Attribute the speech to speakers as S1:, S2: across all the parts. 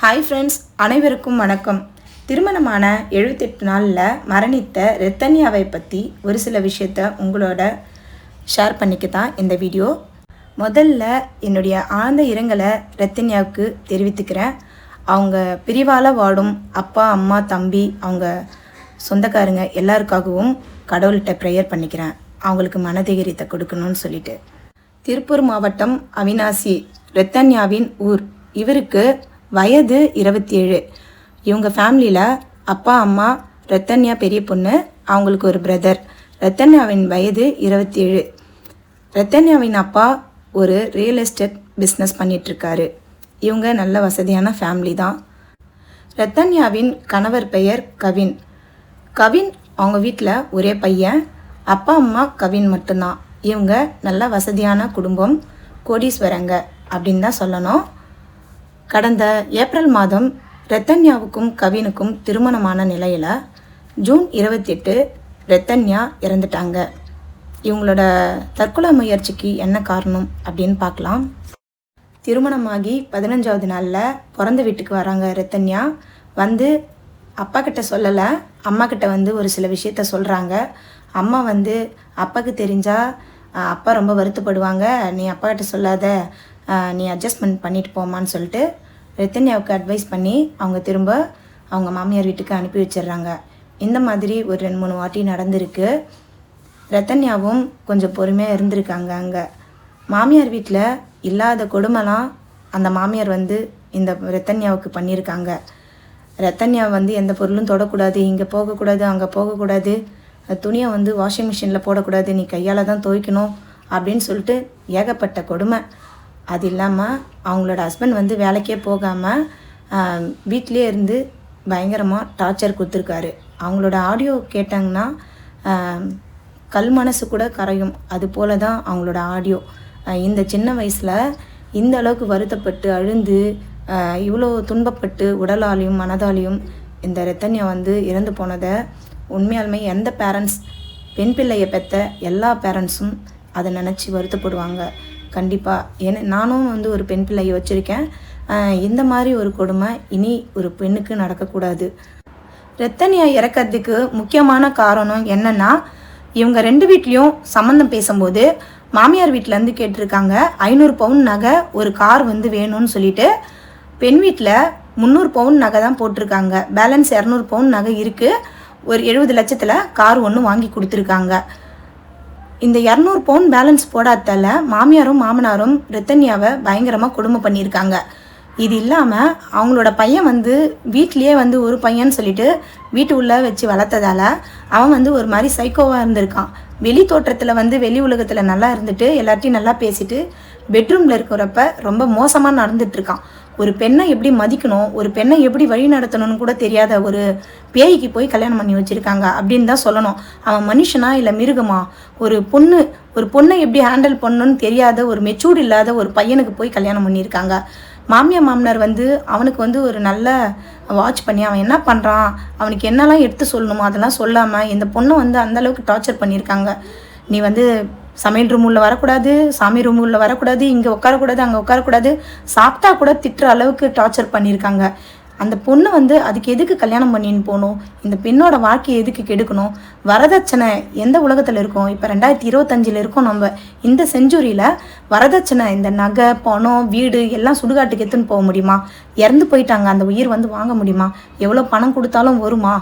S1: Hi friends அனைவருக்கும் வணக்கம். திருமணமான எழுபத்தெட்டு நாளில் மரணித்த ரத்தன்யாவை பற்றி ஒரு சில விஷயத்த உங்களோட ஷேர் பண்ணிக்க தான் இந்த வீடியோ முதல்ல என்னுடைய ஆழ்ந்த இரங்கலை ரத்தன்யாவுக்கு தெரிவித்துக்கிறேன். அவங்க பிரிவால் வாடும் அப்பா அம்மா தம்பி அவங்க சொந்தக்காரங்க எல்லாருக்காகவும் கடவுள்கிட்ட ப்ரேயர் பண்ணிக்கிறேன். அவங்களுக்கு மனதைரியத்தை கொடுக்கணும்னு சொல்லிட்டு. திருப்பூர் மாவட்டம் அவினாசி ரத்தன்யாவின் ஊர். இவருக்கு வயது இருபத்தி ஏழு இவங்க ஃபேமிலியில் அப்பா அம்மா ரத்தன்யா பெரிய பொண்ணு அவங்களுக்கு ஒரு பிரதர் ரத்தன்யாவின் வயது இருபத்தி ஏழு ரத்தன்யாவின் அப்பா ஒரு ரியல் எஸ்டேட் பிஸ்னஸ் பண்ணிகிட்ருக்காரு இவங்க நல்ல வசதியான ஃபேமிலி தான். ரத்தன்யாவின் கணவர் பெயர் கவின். கவின் அவங்க வீட்டில் ஒரே பையன். அப்பா அம்மா கவின் மட்டும்தான். இவங்க நல்ல வசதியான குடும்பம் கோடீஸ்வரங்க அப்படின்னு தான் சொல்லணும். கடந்த ஏப்ரல் மாதம் ரத்தன்யாவுக்கும் கவினுக்கும் திருமணமான நிலையில் ஜூன் இருபத்தெட்டு ரத்தன்யா இறந்துட்டாங்க. இவங்களோட தற்கொலை முயற்சிக்கு என்ன காரணம் அப்படின்னு பார்க்கலாம். திருமணமாகி பதினஞ்சாவது நாளில் பிறந்த வீட்டுக்கு வராங்க ரத்தன்யா. வந்து அப்பா கிட்ட சொல்லலை அம்மா கிட்ட வந்து ஒரு சில விஷயத்த சொல்கிறாங்க அம்மா வந்து அப்பாவுக்கு தெரிஞ்சால் அப்பா ரொம்ப வருத்தப்படுவாங்க. நீ அப்பா கிட்ட சொல்லாத. நீ அட்ஜஸ்ட்மெண்ட் பண்ணிட்டு போமான்னு சொல்லிட்டு ரித்தன்யாவுக்கு அட்வைஸ் பண்ணி அவங்க திரும்ப அவங்க மாமியார் வீட்டுக்கு அனுப்பி வச்சிடுறாங்க. இந்த மாதிரி ஒரு ரெண்டு மூணு வாட்டி நடந்திருக்கு. ரத்தன்யாவும் கொஞ்சம் பொறுமையாக இருந்திருக்காங்க அங்கே. மாமியார் வீட்டில் இல்லாத கொடுமைலாம் அந்த மாமியார் வந்து இந்த ரத்தன்யாவுக்கு பண்ணியிருக்காங்க. ரத்தன்யா வந்து எந்த பொருளும் தொடக்கூடாது இங்கே போகக்கூடாது அங்கே போகக்கூடாது. துணியை வந்து வாஷிங் மிஷினில் போடக்கூடாது நீ கையால் தான் துவைக்கணும் அப்படின்னு சொல்லிட்டு ஏகப்பட்ட கொடுமை. அது இல்லாமல் அவங்களோட ஹஸ்பண்ட் வந்து வேலைக்கே போகாமல் வீட்டிலே இருந்து பயங்கரமாக டார்ச்சர் கொடுத்துருக்காரு. அவங்களோட ஆடியோ கேட்டாங்கன்னா கல் மனசு கூட கரையும். அது போல தான் அவங்களோட ஆடியோ இந்த சின்ன வயசில் இந்த அளவுக்கு வருத்தப்பட்டு அழுந்து இவ்வளோ துன்பப்பட்டு உடலாலையும் மனதாலையும் இந்த ரத்தன்யா வந்து இறந்து போனதை உண்மையாலுமே எந்த பேரண்ட்ஸ் பெண் பிள்ளையை பெற்ற எல்லா பேரண்ட்ஸும் அதை நினச்சி வருத்தப்படுவாங்க. கண்டிப்பாக ஏன்னா நானும் வந்து ஒரு பெண் பிள்ளையை வச்சுருக்கேன். இந்த மாதிரி ஒரு கொடுமை இனி ஒரு பெண்ணுக்கு நடக்கக்கூடாது. ரத்தனியா இறக்கிறதுக்கு முக்கியமான காரணம் என்னன்னா இவங்க ரெண்டு வீட்லேயும் சம்மந்தம் பேசும்போது மாமியார் வீட்டிலேருந்து கேட்டிருக்காங்க ஐநூறு பவுன் நகை ஒரு கார் வந்து வேணும்னு சொல்லிட்டு பெண் வீட்டில் முந்நூறு பவுன் நகை தான் போட்டிருக்காங்க. பேலன்ஸ் இரநூறு பவுன் நகை இருக்குது ஒரு எழுபது லட்சத்தில் கார் ஒன்று வாங்கி கொடுத்துருக்காங்க. இந்த இரநூறு பவுன் பேலன்ஸ் போடாதால மாமியாரும் மாமனாரும் ரத்தன்யாவை பயங்கரமாக கொடுமை பண்ணியிருக்காங்க. இது இல்லாமல் அவங்களோட பையன் வந்து வீட்லேயே வந்து ஒரு பையன் சொல்லிட்டு வீட்டு உள்ளே வச்சு வளர்த்ததால அவன் வந்து ஒரு மாதிரி சைக்கோவாக இருந்திருக்கான். வெளி தோற்றத்தில் வந்து வெளி உலகத்தில் நல்லா இருந்துட்டு எல்லார்ட்டையும் நல்லா பேசிட்டு பெட்ரூமில் இருக்கிறப்ப ரொம்ப மோசமாக நடந்துட்டுருக்கான் ஒரு பெண்ணை எப்படி மதிக்கணும் ஒரு பெண்ணை எப்படி வழி நடத்தணும்னு கூட தெரியாத ஒரு பேய்க்கு போய் கல்யாணம் பண்ணி வச்சுருக்காங்க அப்படின்னு தான் சொல்லணும். அவன் மனுஷனா இல்லை மிருகமா? ஒரு பொண்ணு ஒரு பொண்ணை எப்படி ஹேண்டில் பண்ணணும்னு தெரியாத ஒரு மெச்சூர்டு இல்லாத ஒரு பையனுக்கு போய் கல்யாணம் பண்ணியிருக்காங்க. மாமியார் மாமனார் வந்து அவனுக்கு வந்து ஒரு நல்ல வாட்ச் பண்ணி அவன் என்ன பண்ணுறான் அவனுக்கு என்னெல்லாம் எடுத்து சொல்லணுமோ அதெல்லாம் சொல்லாமல் இந்த பொண்ணை வந்து அந்த அளவுக்கு டார்ச்சர் பண்ணியிருக்காங்க. நீ வந்து சமையல் ரூம் உள்ள வரக்கூடாது சாமி ரூம் உள்ள வரக்கூடாது இங்கே உட்காரக்கூடாது அங்கே உட்காரக்கூடாது. சாப்பிட்டா கூட திட்டுற அளவுக்கு டார்ச்சர் பண்ணியிருக்காங்க. அந்த பொண்ணு வந்து அதுக்கு எதுக்கு கல்யாணம் பண்ணின்னு போகணும்? இந்த பெண்ணோட வாழ்க்கையை எதுக்கு கெடுக்கணும்? வரதட்சணை எந்த உலகத்தில் இருக்கோம்? இப்போ ரெண்டாயிரத்தி இருபத்தஞ்சில் இருக்கோம் நம்ம. இந்த செஞ்சுரியில் வரதட்சணை இந்த நகை பணம் வீடு எல்லாம் சுடுகாட்டுக்கு எடுத்துன்னு போக முடியுமா? இறந்து போயிட்டாங்க. அந்த உயிர் வந்து வாங்க முடியுமா? எவ்வளோ பணம் கொடுத்தாலும் வருமா?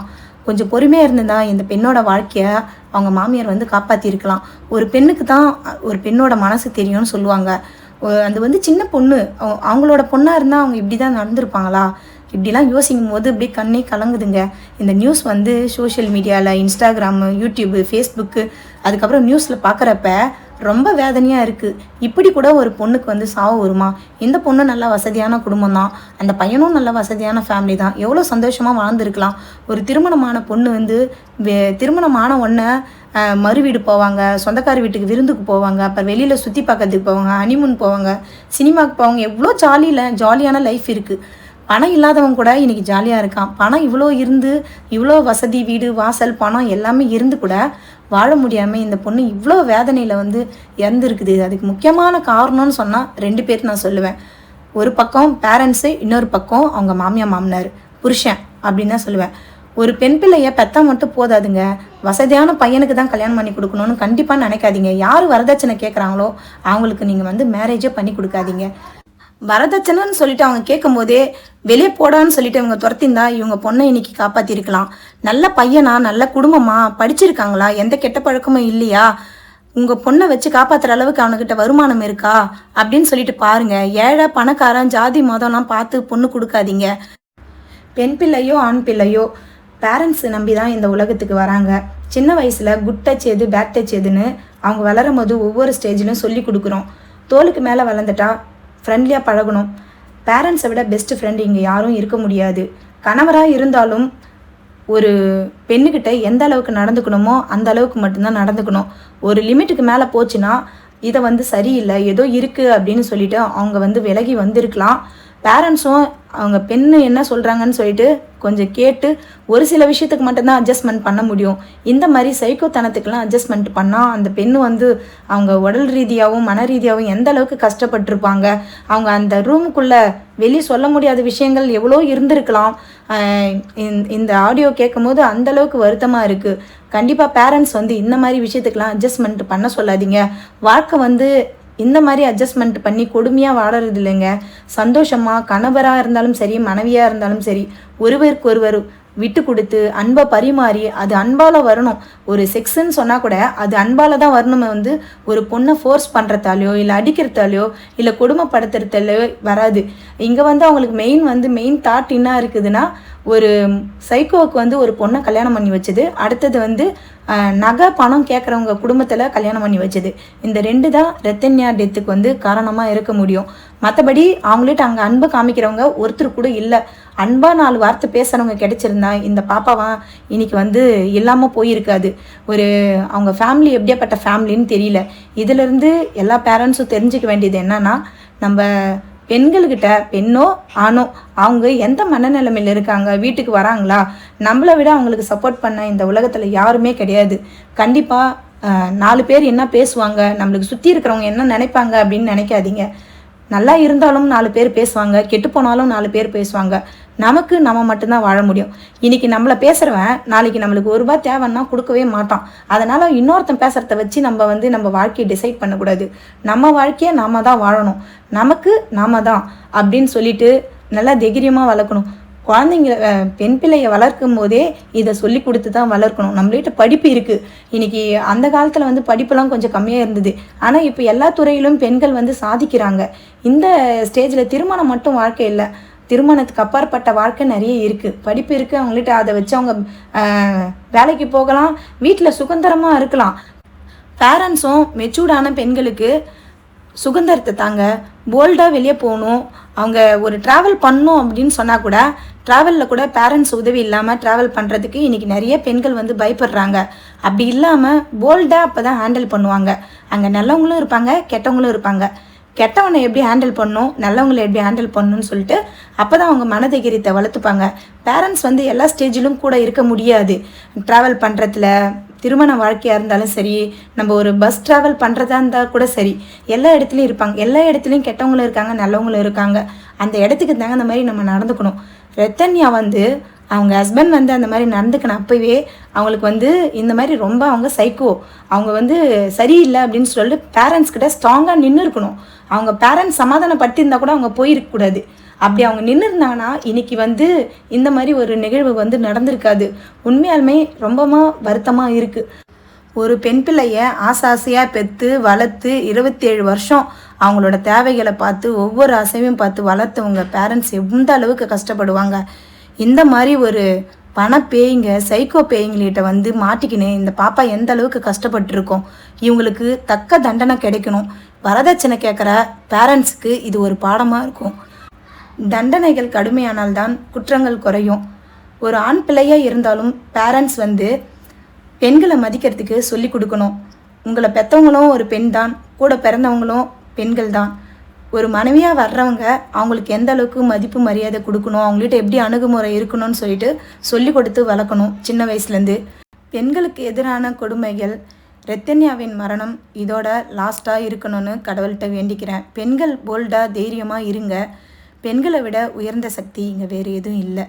S1: கொஞ்சம் பொறுமையாக இருந்திருந்தா இந்த பெண்ணோட வாழ்க்கையை அவங்க மாமியார் வந்து காப்பாற்றிருக்கலாம் ஒரு பெண்ணுக்கு தான் ஒரு பெண்ணோட மனசு தெரியும்னு சொல்லுவாங்க. அது வந்து சின்ன பொண்ணு. அவங்களோட பொண்ணாக இருந்தால் அவங்க இப்படி தான் நடந்திருப்பாங்களா? இப்படிலாம் யோசிக்கும் போது அப்படியே கண்ணே கலங்குதுங்க. இந்த நியூஸ் வந்து சோஷியல் மீடியாவில் இன்ஸ்டாகிராமு யூடியூப்பு ஃபேஸ்புக்கு அதுக்கப்புறம் நியூஸில் பார்க்குறப்ப ரொம்ப வேதனையாக இருக்குது இப்படி கூட ஒரு பொண்ணுக்கு வந்து சாவு வருமா? இந்த பொண்ணு நல்ல வசதியான குடும்பம் தான் அந்த பையனும் நல்ல வசதியான ஃபேமிலி தான். எவ்வளோ சந்தோஷமாக வாழ்ந்துருக்கலாம். ஒரு திருமணமான பொண்ணு வந்து வே- திருமணமான ஒன்றை மறு வீடு போவாங்க. சொந்தக்கார வீட்டுக்கு விருந்துக்கு போவாங்க. அப்புறம் வெளியில் சுற்றி பார்க்கறதுக்கு போவாங்க. ஹனிமூன் போவாங்க. சினிமாவுக்கு போவாங்க. எவ்வளோ ஜாலியில் ஜாலியான லைஃப் இருக்குது பணம் இல்லாதவன் கூட இன்னைக்கு ஜாலியாக இருக்கான். பணம் இவ்வளோ இருந்து இவ்வளோ வசதி வீடு வாசல் பணம் எல்லாமே இருந்து கூட வாழ முடியாமல் இந்த பொண்ணு இவ்வளோ வேதனையில் வந்து இறந்துருக்குது. அதுக்கு முக்கியமான காரணம்னு சொன்னால் ரெண்டு பேர் நான் சொல்லுவேன். ஒரு பக்கம் பேரண்ட்ஸு இன்னொரு பக்கம் அவங்க மாமியா மாமனார். புருஷன் அப்படின்னு தான் சொல்லுவேன். ஒரு பெண் பிள்ளைய பெத்தா மட்டும் போதாதுங்க. வசதியான பையனுக்கு தான் கல்யாணம் பண்ணி கொடுக்கணும்னு கண்டிப்பாக நினைக்காதீங்க. யார் வரதட்சணை கேட்குறாங்களோ அவங்களுக்கு நீங்கள் வந்து மேரேஜே பண்ணி கொடுக்காதீங்க. வரதட்சணைன்னு சொல்லிட்டு அவங்க கேட்கும்போதே வெளியே போடான்னு சொல்லிட்டு இவங்க துரத்திருந்தா இவங்க பொண்ணை இன்னைக்கு காப்பாற்றிருக்கலாம் நல்ல பையனா நல்ல குடும்பமா படிச்சிருக்காங்களா? எந்த கெட்ட பழக்கமும் இல்லையா? உங்கள் பொண்ணை வச்சு காப்பாற்றுற அளவுக்கு அவனுக்கிட்ட வருமானம் இருக்கா? அப்படின்னு சொல்லிட்டு பாருங்க. ஏழை பணக்காரன் ஜாதி மதம்லாம் பார்த்து பொண்ணு கொடுக்காதீங்க. பெண் பிள்ளையோ ஆண் பிள்ளையோ பேரண்ட்ஸ் நம்பி தான் இந்த உலகத்துக்கு வராங்க. சின்ன வயசில் குட் டச் எது பேட் டச் எதுன்னு அவங்க வளரும் போது ஒவ்வொரு ஸ்டேஜிலும் சொல்லி கொடுக்குறோம். தோலுக்கு மேலே வளர்ந்துட்டா ஃப்ரெண்ட்லியாக பழகணும். பேரண்ட்ஸை விட பெஸ்ட் ஃப்ரெண்ட் இங்கே யாரும் இருக்க முடியாது. கணவராக இருந்தாலும் ஒரு பெண்ணுக்கிட்ட எந்த அளவுக்கு நடந்துக்கணுமோ அந்த அளவுக்கு மட்டும்தான் நடந்துக்கணும். ஒரு லிமிட்டுக்கு மேலே போச்சுன்னா இதை வந்து சரியில்லை ஏதோ இருக்குது அப்படின்னு சொல்லிட்டு அவங்க வந்து விலகி வந்திருக்கலாம். பேரண்ட்ஸும் அவங்க பெண்ணு என்ன சொல்கிறாங்கன்னு சொல்லிட்டு கொஞ்சம் கேட்டு ஒரு சில விஷயத்துக்கு மட்டும்தான் அட்ஜஸ்ட்மெண்ட் பண்ண முடியும். இந்த மாதிரி சைக்கோத்தனத்துக்கெல்லாம் அட்ஜஸ்ட்மெண்ட் பண்ணால் அந்த பெண்ணு வந்து அவங்க உடல் ரீதியாகவும் மன ரீதியாகவும் எந்த அளவுக்கு கஷ்டப்பட்டிருப்பாங்க? அவங்க அந்த ரூமுக்குள்ளே வெளியே சொல்ல முடியாத விஷயங்கள் எவ்வளோ இருந்திருக்கலாம்? இந்த- இந்த ஆடியோ கேட்கும்போது அந்த அளவுக்கு வருத்தமாக இருக்குது கண்டிப்பாக பேரண்ட்ஸ் வந்து இந்த மாதிரி விஷயத்துக்கெல்லாம் அட்ஜஸ்ட்மெண்ட் பண்ண சொல்லாதீங்க. வாழ்க்கை வந்து இந்த மாதிரி அட்ஜஸ்ட்மெண்ட் பண்ணி கொடுமையாக வாழறது இல்லைங்க. சந்தோஷமாக கணவராக இருந்தாலும் சரி மனைவியாக இருந்தாலும் சரி ஒருவருக்கு ஒருவர் விட்டு கொடுத்து அன்பை பரிமாறி அது அன்பால் வரணும். ஒரு செக்ஸ்ன்னு சொன்னால் கூட அது அன்பால் தான் வரணுமே வந்து ஒரு பொண்ணை ஃபோர்ஸ் பண்ணுறதாலையோ இல்லை அடிக்கிறதாலையோ இல்லை கொடுமைப்படுத்துறதாலையோ வராது. இங்கே வந்து அவங்களுக்கு மெயின் வந்து மெயின் தாட் என்ன இருக்குதுன்னா ஒரு சைக்கோவுக்கு வந்து ஒரு பொண்ணை கல்யாணம் பண்ணி வச்சது. அடுத்தது வந்து நகை பணம் கேட்குறவங்க குடும்பத்தில் கல்யாணம் பண்ணி வச்சது. இந்த ரெண்டு தான் ரத்தன்யா டெத்துக்கு வந்து காரணமாக இருக்க முடியும். மற்றபடி அவங்கள்ட்ட அங்கே அன்பு காமிக்கிறவங்க ஒருத்தர் கூட இல்லை. அன்பாக நாலு வார்த்தை பேசுகிறவங்க கிடைச்சிருந்தா இந்த பாப்பாவா இன்னைக்கு வந்து இல்லாமல் போயிருக்காது. ஒரு அவங்க ஃபேமிலி எப்படியாப்பட்ட ஃபேமிலின்னு தெரியல. இதிலிருந்து எல்லா பேரண்ட்ஸும் தெரிஞ்சுக்க வேண்டியது என்னன்னா நம்ம பெண்கள்கிட்ட பெண்ணோ ஆணோ அவங்க எந்த மனநிலைமையில் இருக்காங்க வீட்டுக்கு வராங்களா? நம்மளை விட அவங்களுக்கு சப்போர்ட் பண்ண இந்த உலகத்தில் யாருமே கிடையாது. கண்டிப்பாக நாலு பேர் என்ன பேசுவாங்க? நம்மளுக்கு சுற்றி இருக்கிறவங்க என்ன நினைப்பாங்க அப்படின்னு நினைக்காதீங்க. நல்லா இருந்தாலும் நாலு பேர் பேசுவாங்க கெட்டு போனாலும் நாலு பேர் பேசுவாங்க. நமக்கு நம்ம மட்டும்தான் வாழ முடியும். இன்னைக்கு நம்மளை பேசுகிறவன் நாளைக்கு நம்மளுக்கு ஒரு ரூபாய் தேவைன்னா கொடுக்கவே மாட்டான். அதனால இன்னொருத்தன் பேசுறத வச்சு நம்ம வந்து நம்ம வாழ்க்கையை டிசைட் பண்ணக்கூடாது. நம்ம வாழ்க்கையை நாம தான் வாழணும். நமக்கு நாம தான் அப்படின்னு சொல்லிட்டு நல்லா தைரியமாக வளர்க்கணும். குழந்தைங்கள பெண் பிள்ளையை வளர்க்கும் போதே இதை சொல்லி கொடுத்து தான் வளர்க்கணும். நம்மள்கிட்ட படிப்பு இருக்குது இன்னைக்கு அந்த காலத்தில் வந்து படிப்பெல்லாம் கொஞ்சம் கம்மியாக இருந்தது. ஆனால் இப்போ எல்லா துறையிலும் பெண்கள் வந்து சாதிக்கிறாங்க. இந்த ஸ்டேஜில் திருமணம் மட்டும் வாழ்க்கை இல்லை. திருமணத்துக்கு அப்பாற்பட்ட வாழ்க்கை நிறைய இருக்குது படிப்பு இருக்குது அவங்கள்ட்ட அதை வச்சு அவங்க வேலைக்கு போகலாம். வீட்டில் சுதந்திரமாக இருக்கலாம். பேரண்ட்ஸும் மெச்சூர்டான பெண்களுக்கு சுதந்திரத்தை தாங்க போல்டாக வெளியே போகணும். அவங்க ஒரு ட்ராவல் பண்ணணும் அப்படின்னு சொன்னால் கூட ட்ராவலில் கூட பேரண்ட்ஸ் உதவி இல்லாமல் ட்ராவல் பண்ணுறதுக்கு இன்றைக்கி நிறைய பெண்கள் வந்து பயப்படுறாங்க. அப்படி இல்லாமல் போல்டாக அப்போ தான் ஹேண்டில் பண்ணுவாங்க. அங்கே நல்லவங்களும் இருப்பாங்க கெட்டவங்களும் இருப்பாங்க. கெட்டவனை எப்படி ஹேண்டில் பண்ணணும் நல்லவங்களை எப்படி ஹேண்டில் பண்ணணும்னு சொல்லிட்டு அப்போ தான் அவங்க மனதைரியத்தை வளர்த்துப்பாங்க. பேரண்ட்ஸ் வந்து எல்லா ஸ்டேஜிலும் கூட இருக்க முடியாது. ட்ராவல் பண்ணுறதுல திருமண வாழ்க்கையாக இருந்தாலும் சரி நம்ம ஒரு பஸ் ட்ராவல் பண்ணுறதா இருந்தால் கூட சரி எல்லா இடத்துலையும் இருப்பாங்க. எல்லா இடத்துலையும் கெட்டவங்களும் இருக்காங்க நல்லவங்களும் இருக்காங்க. அந்த இடத்துக்கு தகுந்த மாதிரி நம்ம நடந்துக்கணும். ரத்தன்யா வந்து அவங்க ஹஸ்பண்ட் வந்து அந்த மாதிரி நடந்துக்கணும். அப்பவே அவங்களுக்கு வந்து இந்த மாதிரி ரொம்ப அவங்க சைக்கோ அவங்க வந்து சரியில்லை அப்படின்னு சொல்லிட்டு பேரண்ட்ஸ்கிட்ட ஸ்ட்ராங்காக நின்று இருக்கணும் அவங்க பேரண்ட்ஸ் சமாதானப்படுத்தியிருந்தா கூட அவங்க போயிருக்கக்கூடாது அப்படி அவங்க நின்று இருந்தாங்கன்னா இன்னைக்கு வந்து இந்த மாதிரி ஒரு நிகழ்வு வந்து நடந்திருக்காது. உண்மையாலுமே ரொம்பமா வருத்தமாக இருக்குது ஒரு பெண் பிள்ளைய ஆசை ஆசையாக பெற்று வளர்த்து இருபத்தேழு வருஷம் அவங்களோட தேவைகளை பார்த்து ஒவ்வொரு அசைவையும் பார்த்து வளர்த்தவங்க பேரண்ட்ஸ் எந்த அளவுக்கு கஷ்டப்படுவாங்க? இந்த மாதிரி ஒரு பண பேய்ங்க சைக்கோ பேய்ங்கள்கிட்ட வந்து மாட்டிக்கின்னு இந்த பாப்பா எந்த அளவுக்கு கஷ்டப்பட்டிருக்கோம்? இவங்களுக்கு தக்க தண்டனை கிடைக்கணும். வரதட்சணை கேட்குற பேரண்ட்ஸுக்கு இது ஒரு பாடமாக இருக்கும். தண்டனைகள் கடுமையானால்தான் குற்றங்கள் குறையும். ஒரு ஆண் பிள்ளையாக இருந்தாலும் பேரண்ட்ஸ் வந்து பெண்களை மதிக்கிறதுக்கு சொல்லி கொடுக்கணும். உங்களை பெற்றவங்களும் ஒரு பெண் தான் கூட பிறந்தவங்களும் பெண்கள் தான். ஒரு மனைவியாக வர்றவங்க அவங்களுக்கு எந்த அளவுக்கு மதிப்பு மரியாதை கொடுக்கணும் அவங்கள்ட்ட எப்படி அணுகுமுறை இருக்கணும்னு சொல்லிட்டு சொல்லி கொடுத்து வளர்க்கணும் சின்ன வயசுலேருந்து. பெண்களுக்கு எதிரான கொடுமைகள் ரெத்தன்யாவின் மரணம் இதோட லாஸ்ட்டாக இருக்கணும்னு கடவுள்கிட்ட வேண்டிக்கிறேன். பெண்கள் போல்டாக தைரியமாக இருங்க. பெண்களை விட உயர்ந்த சக்தி இங்கே வேறு எதுவும் இல்லை.